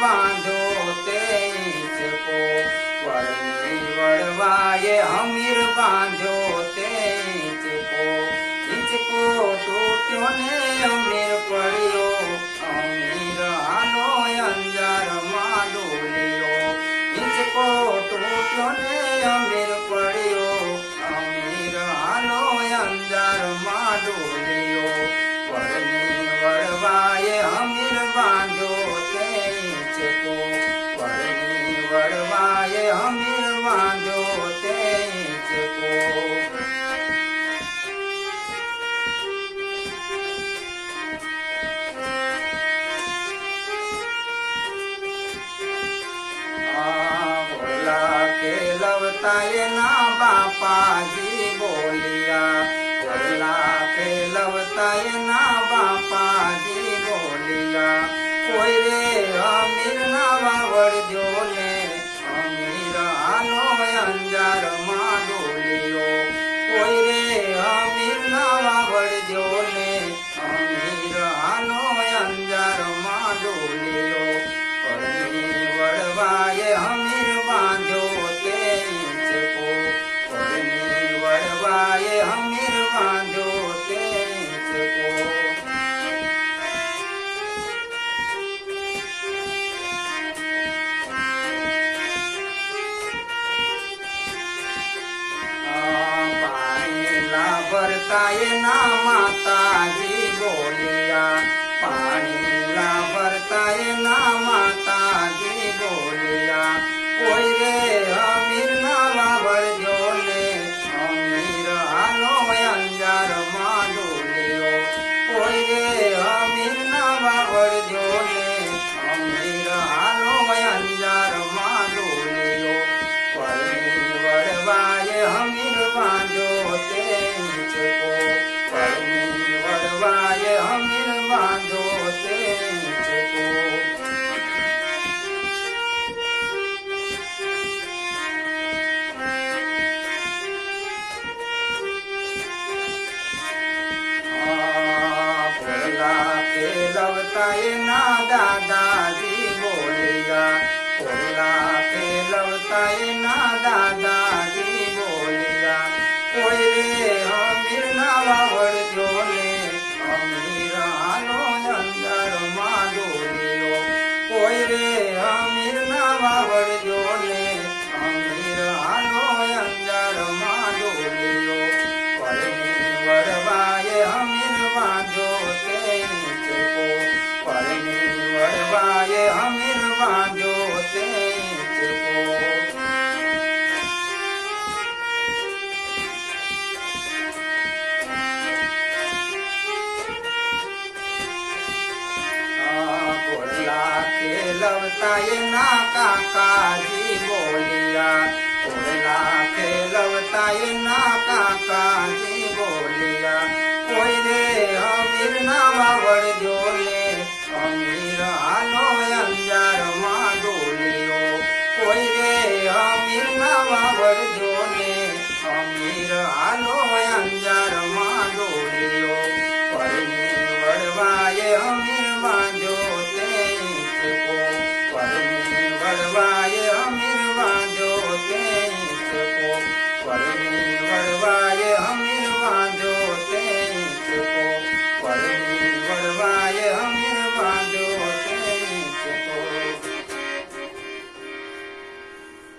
બાંધો તે ઈચકો વળની વળવાએ અમીર બાંધો તે ઈચકો ઈચકો તૂટ્યો ને અમીર પડ્યો. અમીર આનો અંજારમાં ડોલ્યો ઈચકો તૂટ્યો ને અમીર પડ્યો. અમીર આનો અંજારમાં ડોલ્યો વળની વળવાએ અમીર બાંધ્યો તે ઈચકો વળની વળવાએ અમીર બાંધ્યો તે ઈચકો બોલા ખેલવતા એના બાપાજી બોલિયા બોલા ખેલવતા એના બાપાજી બોલિયા કોઈ રે અમીર ના વાવડજો ને અમીર આનો અંજાર ભરતા એના માતાજી બોલિયા. ખેલવતા એના દાદાજી બોલિયા. ભોલા ખેલવતા એના ખેલવતા એના કાકાજી બોલિયા. ઓરલા ખેલવતા એના કાકાજી બોલિયા. કોઈ રે અમીર ના વાવડજો લે અમીર આનો અંજારમાં ડોલિયો. કોઈ રે અમીર ના વાવડજો લે અમીર આનો અંજારમાં ડોલિયો. પરિણી વડવાએ અમીર માંજો